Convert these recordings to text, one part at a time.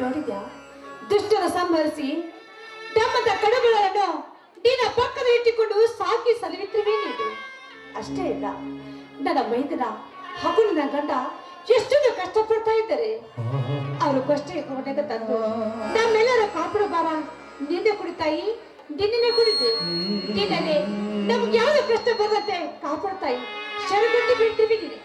ನೋಡಿದ್ಯಾ ದುಷ್ಟರ ಸಂಹರಿಸಿ ಡಮ್ಮದ ಕಡುಗಳನ್ನು ನಿನ್ನ ಪಕ್ಕದ ಇಟ್ಟುಕೊಂಡು ಸಾಕಿ ಸಲಿವಿತ್ರವೇ ನೀಡು ಅಷ್ಟೇ ಇಲ್ಲ, ನನ್ನ ಮೈದನ ಹಾಗೂ ನನ್ನ ಗಂಡ ಎಷ್ಟೊಂದು ಕಷ್ಟಪಡ್ತಾ ಇದ್ದಾರೆ ಅವರು ಕಷ್ಟ ಕೊನೆಗೆ ತಂದು ನಮ್ಮೆಲ್ಲರ ಕಾಪಾಡು ಬಾರ ನಿನ್ನೆ ಕುಡಿತಾಯಿ ನಿನ್ನೆ ಕುಡಿದೆ. ನಿನ್ನೆ ನಮ್ಗೆ ಯಾವ್ದು ಕಷ್ಟ ಬರತ್ತೆ ಕಾಪಾಡ್ತಾಯಿ ಶರಣು ಬಿಡ್ತೀವಿ ನೀನು.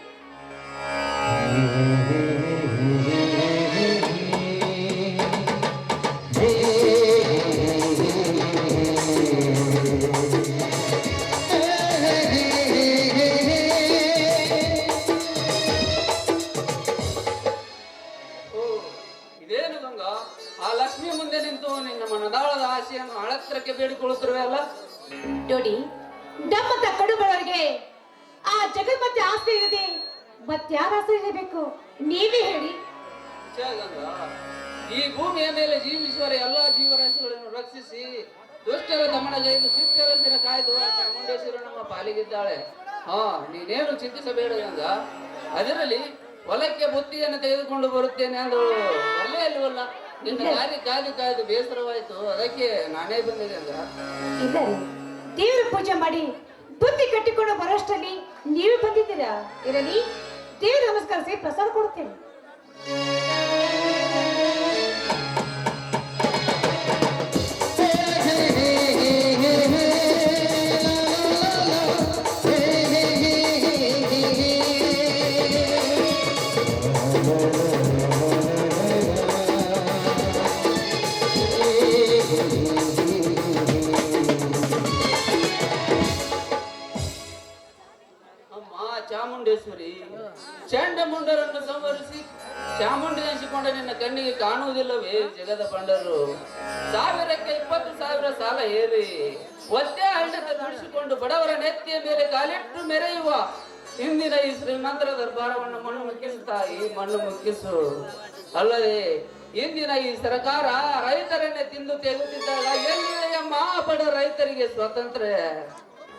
ನೀನೇನು ಚಿಂತಿಸಬೇಡ ಗಂಗಾ ಅದರಲ್ಲಿ ಹೊಲಕ್ಕೆ ಬುತ್ತಿಯನ್ನು ತೆಗೆದುಕೊಂಡು ಬರುತ್ತೇನೆ ಅಂದಳು ಅಲ್ಲೇ ಅಲ್ವಲ್ಲ ನಿನ್ನ ದಾರಿ ಕಾದು ಕಾದು ಬೇಸರವಾಯ್ತು. ಅದಕ್ಕೆ ನಾನೇ ಬಂದಿದೆ ಇಲ್ಲರಿ ದೇವರ ಪೂಜೆ ಮಾಡಿ ಬುತ್ತಿ ಕಟ್ಟಿಕೊಂಡು ಬರೋಷ್ಟರಲ್ಲಿ ನೀವೇ ಬಂದಿದ್ದೀರಾ? ಇರಲಿ ದೇವ್ರ ನಮಸ್ಕರಿಸಿ ಪ್ರಸಾದ ಕೊಡ್ತೇನೆ ಚಾಮುಂಡೇಶ್ವರಿ ಚಂಡಮುಂಡರನ್ನು ಸಂವರಿಸಿ ಚಾಮುಂಡಿ ನೆನೆಸಿಕೊಂಡ ನಿನ್ನ ಕಣ್ಣಿಗೆ ಕಾಣುವುದಿಲ್ಲವೇ ಜಗದ ಬಂಡರು ಸಾವಿರಕ್ಕೆ ಇಪ್ಪತ್ತು ಸಾವಿರ ಸಾಲ ಏರಿ ಒತ್ತೆ ಹಳ್ಳದ ನುಡಿಸಿಕೊಂಡು ಬಡವರ ನೆತ್ತಿಯ ಮೇಲೆ ಕಾಲಿಟ್ಟು ಮೆರೆಯುವ ಇಂದಿನ ಈ ಶ್ರೀಮಂತರ ದರ್ಬಾರವನ್ನು ಮಣ್ಣು ಮುಕ್ಕಿಸುತ್ತಾ ಈ ಮಣ್ಣು ಮುಕ್ಕಿಸು. ಅಲ್ಲದೆ ಇಂದಿನ ಈ ಸರ್ಕಾರ ರೈತರನ್ನೇ ತಿಂದು ತೆಗೆದಿದ್ದಾಗ ಎಲ್ಲಿದೆಯಮ್ಮ ಬಡ ರೈತರಿಗೆ ಸ್ವಾತಂತ್ರ್ಯ?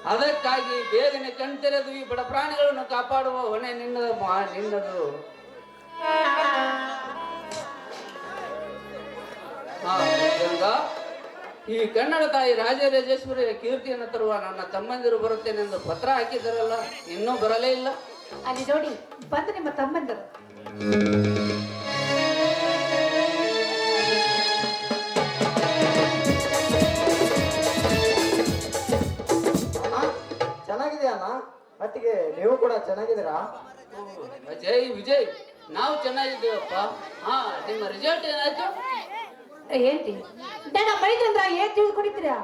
ಅದಕ್ಕಾಗಿ ಬೇಗನೆ ಕಣ್ತೆರೆದು ಈ ಬಡ ಪ್ರಾಣಿಗಳನ್ನು ಕಾಪಾಡುವ ಹೊಣೆ ನಿನ್ನದು ನಿನ್ನದು. ಈ ಕನ್ನಡ ತಾಯಿ ರಾಜರಾಜೇಶ್ವರಿಯ ಕೀರ್ತಿಯನ್ನು ತರುವ ನನ್ನ ತಮ್ಮಂದಿರು ಬರುತ್ತೇನೆಂದು ಪತ್ರ ಹಾಕಿದ್ದಾರಲ್ಲ ಇನ್ನೂ ಬರಲೇ ಇಲ್ಲ. ಅಲ್ಲಿ ನೋಡಿ, ಬಂದು ನಿಮ್ಮ ತಮ್ಮಂದರು. ಮತ್ತಿಗೆ ನೀವು ಕೂಡ ಚೆನ್ನಾಗಿದ್ದೀರಾ? ಅಜಯ್ ವಿಜಯ್ ನಾವು ಚೆನ್ನಾಗಿದ್ದೇವಪ್ಪ. ಹಾ ನಿಮ್ಮ ರಿಸಲ್ಟ್ ಏನಾಯ್ತು? ಹೇಳ್ತಿ ನನ್ನ ಮೈದ್ರಂದ್ರ ಏನ್ ತಿಳ್ಕೊಂಡಿದ್ದೀರಾ?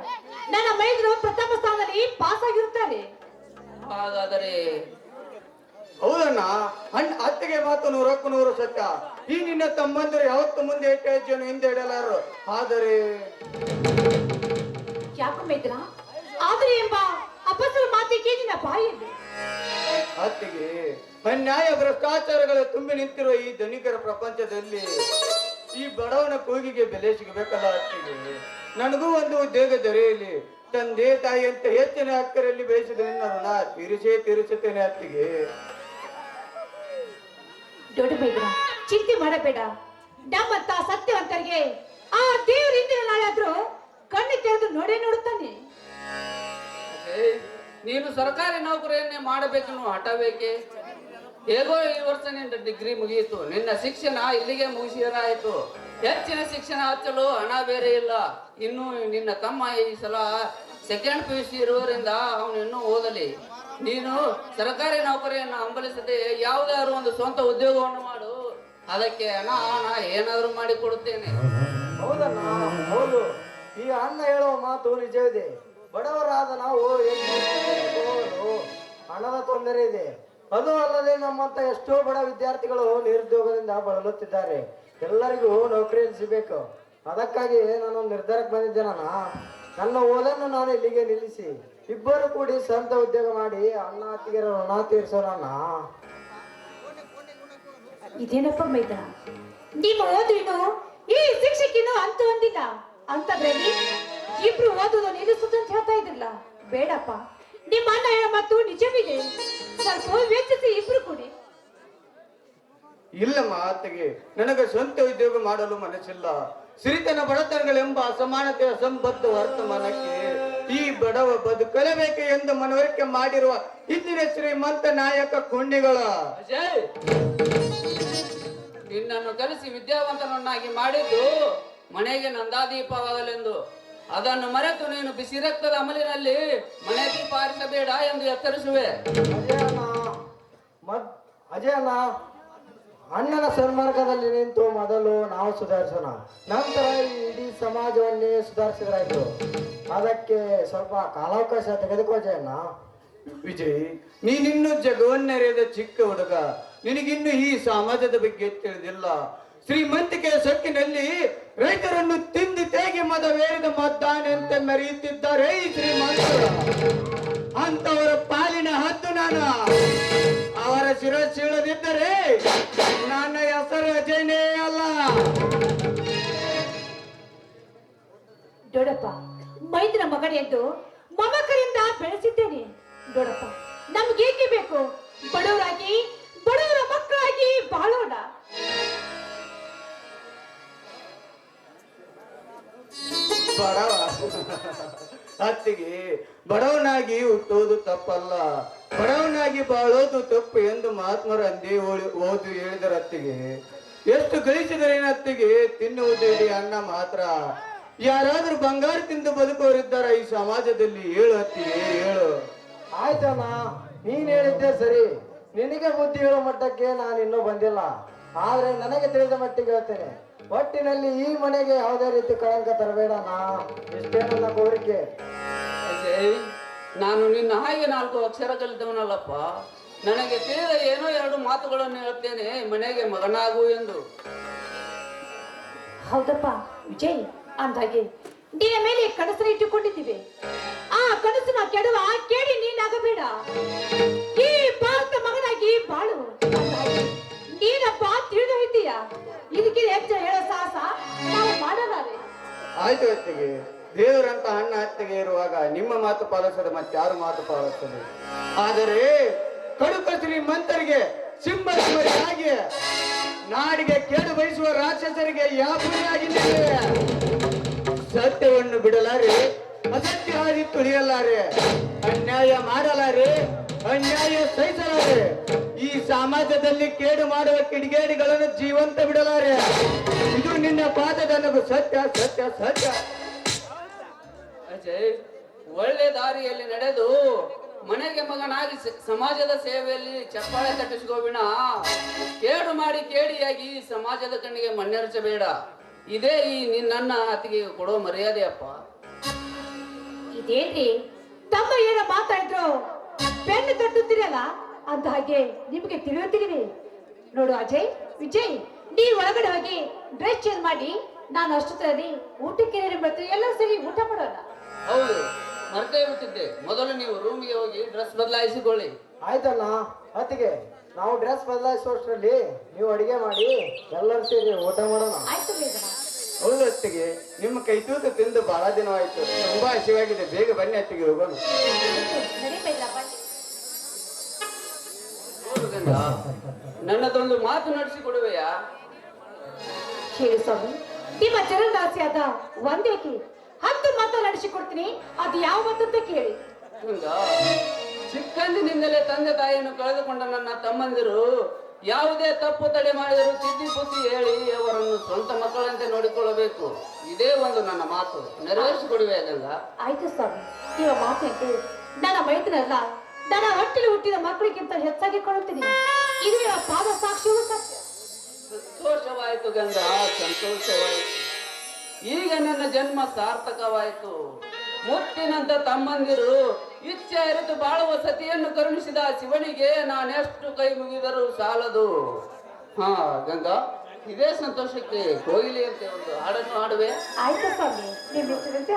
ನನ್ನ ಮೈದ್ರು ಪ್ರಥಮ ಸ್ಥಾನದಲ್ಲಿ ಪಾಸ್ ಆಗಿರುತ್ತಾರೆ. ಹಾಗಾದರೆ ಹೌದಣ್ಣ ಅಣ್ಣ ಅತ್ತಿಗೆ ಮಾತು ನೂರಕ್ಕೂ ನೂರು ಸತ್ಯ. ಈ ನಿನ್ನ ತಮ್ಮಂದಿರು ಯಾವತ್ತು ಮುಂದೆ ಇಟ್ಟ ಹೆಜ್ಜೆಯನ್ನು ಹಿಂದೆ ಇಡಲಾರು ಆದರೆ ಯಾಕೆ ಮೈದ್ರ ಆದರೆ ಎಂಬ ಅಪಸರ ಮಾತಿಗೆ ಕೇಳಿನ ಬಾಯಲ್ಲಿ ಅತ್ತಿಗೆ ಅನ್ಯಾಯ ಭ್ರಷ್ಟಾಚಾರಗಳ ತುಂಬಿ ನಿಂತಿರುವ ಈ ಧನಿಕರ ಪ್ರಪಂಚದಲ್ಲಿ ಈ ಬಡವನ ಕೂಗಿಗೆ ಬೆಲೆ ಸಿಗಬೇಕಲ್ಲ ಅತ್ತಿಗೆ ನನಗೂ ಒಂದು ಉದ್ಯೋಗ ದೊರೆಯಲಿ. ತಂದೆ ತಾಯಿ ಅಂತ ಹೆಚ್ಚಿನ ಅಕ್ಕರಲ್ಲಿ ಬಯಸಿದ ನನ್ನ ಋಣ ತೀರಿಸೇ ತೀರಿಸುತ್ತೇನೆ ಅತ್ತಿಗೆ ದೊಡ್ಡ ಚಿಂತೆ ಮಾಡಬೇಡ. ನಮ್ಮಂತ ಸತ್ಯವಂತರಿಗೆ ಆ ದೇವರಿಂದ ನಾಳಾದ್ರೂ ಕಣ್ಣು ತೆರೆದು ನೋಡೇ ನೋಡುತ್ತಾನೆ. ನೀನು ಸರ್ಕಾರಿ ನೌಕರಿಯನ್ನೇ ಮಾಡಬೇಕೆನ್ನುವ ಹಠ ಬೇಕೆ? ಹೇಗೋ ಈ ವರ್ಷ ನಿನ್ನ ಡಿಗ್ರಿ ಮುಗಿಯಿತು. ನಿನ್ನ ಶಿಕ್ಷಣ ಇಲ್ಲಿಗೆ ಮುಗಿಸಿರಾಯಿತು ಹೆಚ್ಚಿನ ಶಿಕ್ಷಣ ಹಚ್ಚಲು ಹಣ ಬೇರೆ ಇಲ್ಲ. ಇನ್ನು ನಿನ್ನ ತಮ್ಮ ಈ ಸಲ ಸೆಕೆಂಡ್ ಪಿ ಯು ಸಿ ಇರುವುದರಿಂದ ಅವನು ಇನ್ನೂ ಓದಲಿ. ನೀನು ಸರ್ಕಾರಿ ನೌಕರಿಯನ್ನು ಹಂಬಲಿಸದೆ ಯಾವುದಾದ್ರು ಒಂದು ಸ್ವಂತ ಉದ್ಯೋಗವನ್ನು ಮಾಡು. ಅದಕ್ಕೆ ಹಣ ನಾ ಏನಾದರೂ ಮಾಡಿ ಕೊಡುತ್ತೇನೆ ಹೌದಣ್ಣ, ಹೌದು. ಈ ಅಣ್ಣ ಹೇಳುವ ಮಾತು ನಿಜವಿದೆ ಬಡವರಾದ ನಾವು? ಹಣದ ತೊಂದರೆ ಇದೆ. ಅದು ಅಲ್ಲದೆ ನಮ್ಮಂತ ಎಷ್ಟೋ ಬಡ ವಿದ್ಯಾರ್ಥಿಗಳು ನಿರುದ್ಯೋಗದಿಂದ ಬಳಲುತ್ತಿದ್ದಾರೆ. ಎಲ್ಲರಿಗೂ ನೌಕರಿ ಸಿಗಬೇಕು ಅದಕ್ಕಾಗಿ ನಾನು ನಿರ್ಧಾರಕ್ಕೆ ನಾನು. ನನ್ನ ಓದನ್ನು ನಾನು ಇಲ್ಲಿಗೆ ನಿಲ್ಲಿಸಿ? ಇಬ್ಬರು ಕೂಡಿ ಸ್ವಂತ ಉದ್ಯೋಗ ಮಾಡಿ ಅಣ್ಣ ಅತ್ತಿಗೆರ ಋಣ ತೀರಿಸೋಣ ಇದೇನಪ್ಪ ಮೈದಾನ ಈ ಶಿಕ್ಷಕಿನ ಅಂತ ಹೊಂದಿಲ್ಲ ಅಂತದ್ರಲ್ಲಿ ಇಬ್ರು ಓದುವುದು ನಿಲ್ಲಿಸುತ್ತ ಅಂತ ಬೇಡಪ್ಪ. ನಿಮ್ಮ ಅಣ್ಣ ಹೇಳೋ ಮಾತು ನಿಜವಿದೆ? ಸ್ವಲ್ಪ ವೆಚ್ಚಿಸಿ ಇಬ್ರು ಕೂಡಿ. ಇಲ್ಲಮ್ಮ ಆತಗೆ ನನಗೆ ಸ್ವಂತ ಉದ್ಯೋಗ ಮಾಡಲು ಮನಸ್ಸಿಲ್ಲ. ಸಿರಿತನ ಬಡತನಗಳೆಂಬ ಅಸಮಾನತೆ ಅಸಂಬದ್ಧ ವರ್ತಮಾನಕ್ಕೆ ಈ ಬಡವ ಬದುಕಲೇಬೇಕು ಎಂದು ಮನವರಿಕೆ ಮಾಡಿರುವ ಇಂದಿನ ಶ್ರೀಮಂತ ನಾಯಕ ಕುಂಡಿಗಳ. ನಿನ್ನನ್ನು ಕಲಿಸಿ ವಿದ್ಯಾವಂತನನ್ನಾಗಿ ಮಾಡಿದ್ದು ಮನೆಗೆ ನಂದಾದೀಪವಾಗಲೆಂದು ಅದನ್ನು ಮರೆತು ನೀನು ಬಿಸಿ ರಕ್ತದ ಅಮಲಿನಲ್ಲಿ ಮನೆ ದೀಪ ಎಂದು ಎತ್ತರಿಸುವೆ ಅಜಯ್ ಅಣ್ಣ ಅಣ್ಣನ ಸನ್ಮಾರ್ಗದಲ್ಲಿ ನಿಂತು ಮೊದಲು ನಾವು ಸುಧಾರಿಸೋಣ. ನಂತರ ಈ ಇಡೀ ಸಮಾಜವನ್ನೇ ಸುಧಾರಿಸಿದ್ರಾಯ್ತು. ಅದಕ್ಕೆ ಸ್ವಲ್ಪ ಕಾಲಾವಕಾಶ ತೆಗೆದುಕೋ ಜಯಣ್ಣ ಅಣ್ಣ ವಿಜಯ್ ನೀನಿನ್ನು ಜಗವನ್ನರಿಯದ ಚಿಕ್ಕ ಹುಡುಗ. ನಿನಗಿನ್ನು ಈ ಸಮಾಜದ ಬಗ್ಗೆ ತಿಳಿದಿಲ್ಲ. ಶ್ರೀಮಂತಿಕೆಯ ಸೊಕ್ಕಿನಲ್ಲಿ ರೈತರನ್ನು ತಿಂದು ತೇಗೆ ಮದವೇರಿದ ಮದ್ದಾನೆ ಅಂತ ಮೆರೆಯುತ್ತಿದ್ದಾರೆ ಈ ಶ್ರೀಮಂತರು. ಅಂತವರ ಪಾಲಿನ ಹದ್ದು ನಾನು. ಅವರ ಶಿರಸೀಳದಿದ್ದರೆ ನನ್ನ ಹೆಸರು ಅಜಯನೇ ಅಲ್ಲ. ದೊಡಪ್ಪ ಮೈದಿನ ಮಗನೆಂದು ಮಮಕರಿಂದ ಬೆಳೆಸಿದ್ದೇನೆ. ದೊಡಪ್ಪ ನಮ್ಗೇಕೆ ಬೇಕು? ಬಡವರಾಗಿ, ಬಡವರ ಮಕ್ಕಳಾಗಿ ಬಾಳೋಣ. ಬಡವ. ಅತ್ತಿಗೆ, ಬಡವನಾಗಿ ಹುಟ್ಟೋದು ತಪ್ಪಲ್ಲ. ಬಡವನಾಗಿ ಬಾಳೋದು ತಪ್ಪು ಎಂದು ಮಹಾತ್ಮರ ಅಂದಿ ಓದು ಹೇಳಿದರ ಅತ್ತಿಗೆ. ಎಷ್ಟು ಗಳಿಸಿದರೇನ ಅತ್ತಿಗೆ? ತಿನ್ನುವುದೇ ಅನ್ನ ಮಾತ್ರ. ಯಾರಾದ್ರೂ ಬಂಗಾರ ತಿಂದು ಬದುಕೋರಿದ್ದಾರ ಈ ಸಮಾಜದಲ್ಲಿ ಹೇಳು ಅತ್ತಿಗೆ, ಹೇಳು. ಆಯ್ತಮ್ಮ, ನೀನ್ ಹೇಳಿದ್ದೆ ಸರಿ. ನಿನಗೆ ಬುದ್ಧಿ ಹೇಳೋ ಮಟ್ಟಕ್ಕೆ ನಾನು ಇನ್ನೂ ಬಂದಿಲ್ಲ. ಆದ್ರೆ ನನಗೆ ತಿಳಿದ ಮಟ್ಟಿಗೆ ಹೇಳ್ತೇನೆ ಒಟ್ಟಿನಲ್ಲಿ ಈ ಮನೆಗೆ ಯಾವುದೇ ರೀತಿ ಕಳಂಕ ತರಬೇಡ ಇಷ್ಟೇ ನನ್ನ ಕೋರಿಕೆ? ಅಜಯ್ ನಾನು ನಿನ್ನ ಹಾಗೆ ನಾಲ್ಕು ಅಕ್ಷರ ಕಲಿತವನಲ್ಲಪ್ಪ. ನನಗೆ ತಿಳಿದ ಏನೋ ಎರಡು ಮಾತುಗಳನ್ನು ಹೇಳ್ತೇನೆ ಮನೆಗೆ ಮಗನಾಗು ಎಂದು. ಹೌದಪ್ಪ ವಿಜಯ್ ಅಂದಾಗೆ ನಿನ್ನ ಮೇಲೆ ಕನಸನ್ನು ಇಟ್ಟುಕೊಂಡಿದ್ದೀವಿ. ಆ ಕನಸನ್ನ ಕೆಡವ ಕೇಳಿ ನೀನಾಗಬೇಡ. ಈ ಭಾರತ ಮಗನಾಗಿ ಬಾಳು. ನೀನಪ್ಪ ತಿಳಿದು ಹೋಯ್ತೀಯ? ಇದಕ್ಕೆ ಹೆಚ್ಚು ಹೇಳೋ ಸಾಹಸ? ನಾವು ಮಾಡಲಾರೆ. ಆಯ್ತು ಅತ್ತಿಗೆ. ದೇವರಂತ ಅಣ್ಣ ಅತ್ತಿಗೆ ಇರುವಾಗ ನಿಮ್ಮ ಮಾತು ಪಾಲಿಸದೆ ಯಾರು ಮಾತು ಪಾಲಿಸದೆ ಆದರೆ ಕಡುಕ ಶ್ರೀಮಂತರಿಗೆ ಹಾಗೆ ನಾಡಿಗೆ ಕೇಡು ಬಯಸುವ ರಾಕ್ಷಸರಿಗೆ ಯಾಪುರಿಯಾಗಿ ನಿಲ್ಲುವೆ. ಸತ್ಯವನ್ನು ಬಿಡಲಾರೆ, ಅಸತ್ಯ ಹಾದಿ ತುಳಿಯಲಾರೆ, ಅನ್ಯಾಯ ಮಾಡಲಾರೆ ಅನ್ಯಾಯ ಸಹಿಸಲಾರೆ ಈ ಸಮಾಜದಲ್ಲಿ ಕೇಡು ಮಾಡುವ ಕಿಡಿಗೇಡಿಗಳನ್ನು ಜೀವಂತ ಬಿಡಲಾರೆ. ಇದು ನಿನ್ನ ಪಾದದ ನಗು. ಸತ್ಯ ಸತ್ಯ ಸತ್ಯ. ಅಜಯ್ ಒಳ್ಳೆ ದಾರಿಯಲ್ಲಿ ನಡೆದು ಮನೆಗೆ ಮಗನಾಗಿ ಸಮಾಜದ ಸೇವೆಯಲ್ಲಿ ಚಪ್ಪಾಳೆ ತಟ್ಟಿಸ್ಕೋಬಿಣ ಕೇಡು ಮಾಡಿ ಕೇಡಿಯಾಗಿ ಈ ಸಮಾಜದ ಕಣ್ಣಿಗೆ ಮಣ್ಣೆರಚಬೇಡ. ಇದೇ ಈ ನಿನ್ನ ನನ್ನ ಅತಿಗೆ ಕೊಡೋ ಮರ್ಯಾದೆಯಪ್ಪ. ಇದೇನ್ರಿ? ತಮ್ಮ ಏನೋ ಮಾತಾಡಿದ್ರು? ಬೆನ್ನು ತಟ್ಟುತ್ತೀರಲ್ಲ? ಅಂತ ಹಾಗೆ ನಿಮಗೆ ತಿಳಿಯುತ್ತೀನಿ ನೋಡು ಅಜಯ್ ವಿಜಯ್ ನೀ ಒಳಗಡೆ ಹೋಗಿ ಡ್ರೆಸ್ ಚೇಂಜ್ ಮಾಡಿ ನಾನು ಅಷ್ಟೊತ್ತಲ್ಲಿ ಊಟಕ್ಕೆ ಬರ್ತೀವಿ ಎಲ್ಲ ಸರಿ ಊಟ ಮಾಡೋಣ. ಹೌದು ಮರ್ತೇ ಬಿಟ್ಟಿದ್ದೆ. ಮೊದಲು ನೀವು ರೂಮಿಗೆ ಹೋಗಿ ಡ್ರೆಸ್ ಬದಲಾಯಿಸಿಕೊಳ್ಳಿ. ಆಯ್ತಲ್ಲ ಅತ್ತಿಗೆ ನಾವು ಡ್ರೆಸ್ ಬದಲಾಯಿಸುವಷ್ಟರಲ್ಲಿ ನೀವು ಅಡಿಗೆ ಮಾಡಿ ಎಲ್ಲರೂ ಸೇರಿ ಊಟ ಮಾಡೋಣ. ಆಯ್ತು ಹೌದು ಅತ್ತಿಗೆ ನಿಮ್ಮ ಕೈ ತೂತು ತಿಂದು ಬಹಳ ದಿನವಾಯ್ತು. ತುಂಬಾ ಹಸಿವಾಗಿದೆ. ಬೇಗ ಬನ್ನಿ ಅತ್ತಿಗೆ ಹೋಗೋಣ. ನನ್ನದೊಂದು ಮಾತು ನಡೆಸಿ ಕೊಡುವೆಯಾ ಹೇಳಿ ಸ್ವಾಮಿ ನಿಮ್ಮ ಒಂದೇ ಕೇಳಿ ಹತ್ತು ಮಾತು ನಡೆಸಿಕೊಡ್ತೀನಿ. ಅದು ಯಾವ ಮಾತಂತ ಕೇಳಿ ಚಿಕ್ಕಂದಿನಿಂದಲೇ ತಂದೆ ತಾಯಿಯನ್ನು ಕಳೆದುಕೊಂಡ ನನ್ನ ತಮ್ಮಂದಿರು ಯಾವುದೇ ತಪ್ಪು ತಡೆ ಮಾಡಿದರೂ ತಿದ್ದಿ ಬುದ್ಧಿ ಹೇಳಿ ಅವರನ್ನು ಸ್ವಂತ ಮಕ್ಕಳಂತೆ ನೋಡಿಕೊಳ್ಳಬೇಕು. ಇದೇ ಒಂದು ನನ್ನ ಮಾತು. ನೆರವೇರಿಸಿಕೊಡುವೆ ಅದಲ್ಲ ಆಯ್ತು ಸ್ವಾಮಿ ನಿಮ್ಮ ಮಾತು ನನ್ನ ಮೈದನಲ್ಲ ನನ್ನ ಹೊಟ್ಟೆಲಿ ಹುಟ್ಟಿದ ಮಕ್ಕಳಿಗಿಂತ ಹೆಚ್ಚಾಗಿ ಕೊಡುತ್ತೀನಿ. ಇದು ಪಾದ ಸಾಕ್ಷಿಯೂ ಸತ್ಯ ಸಂತೋಷವಾಯಿತು ಗಂಧ ಸಂತೋಷವಾಯಿತು. ಈಗ ನನ್ನ ಜನ್ಮ ಸಾರ್ಥಕವಾಯಿತು. ಮುತ್ತಿನಂತ ತಮ್ಮಂದಿರು ಇಚ್ಛೆ ಅರಿತು ಬಾಳುವ ಸತಿಯನ್ನು ಕರುಣಿಸಿದ ಶಿವನಿಗೆ ನಾನೆಷ್ಟು ಕೈ ಮುಗಿದರೂ ಸಾಲದು. ಹಾ ಗಂಗಾ ಇದೇ ಸಂತೋಷಕ್ಕೆ ಕೋಯಿಲಿ ಅಂತ ಒಂದು ಹಾಡನ್ನು ಹಾಡುವೆ. ಆಯ್ತು ಸ್ವಾಮಿ ನಿಮ್ಮ ಇಷ್ಟದಂತೆ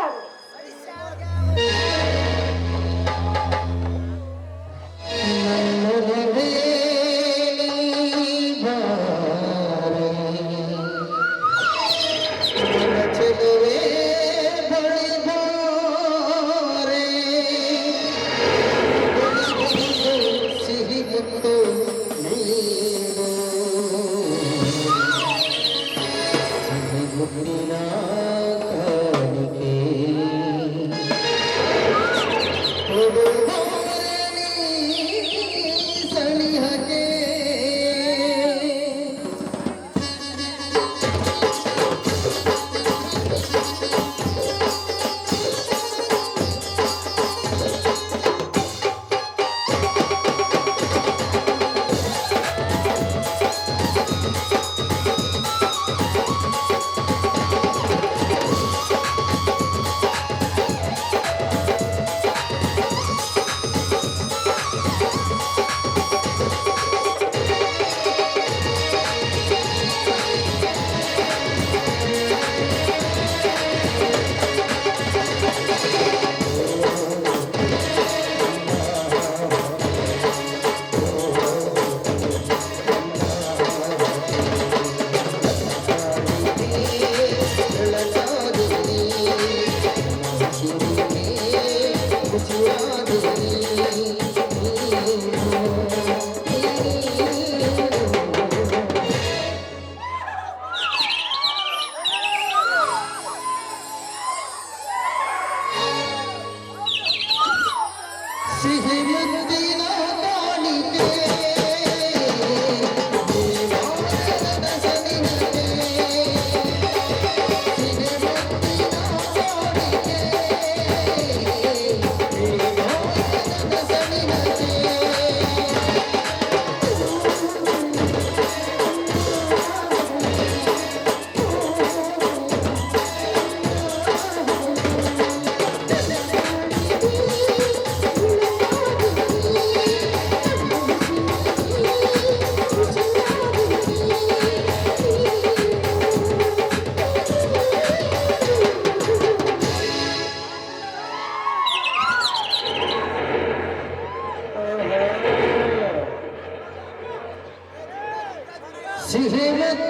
সিহিমত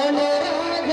अनुराग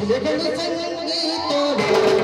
Sudhakar Sangeet Sudhakar Sangeet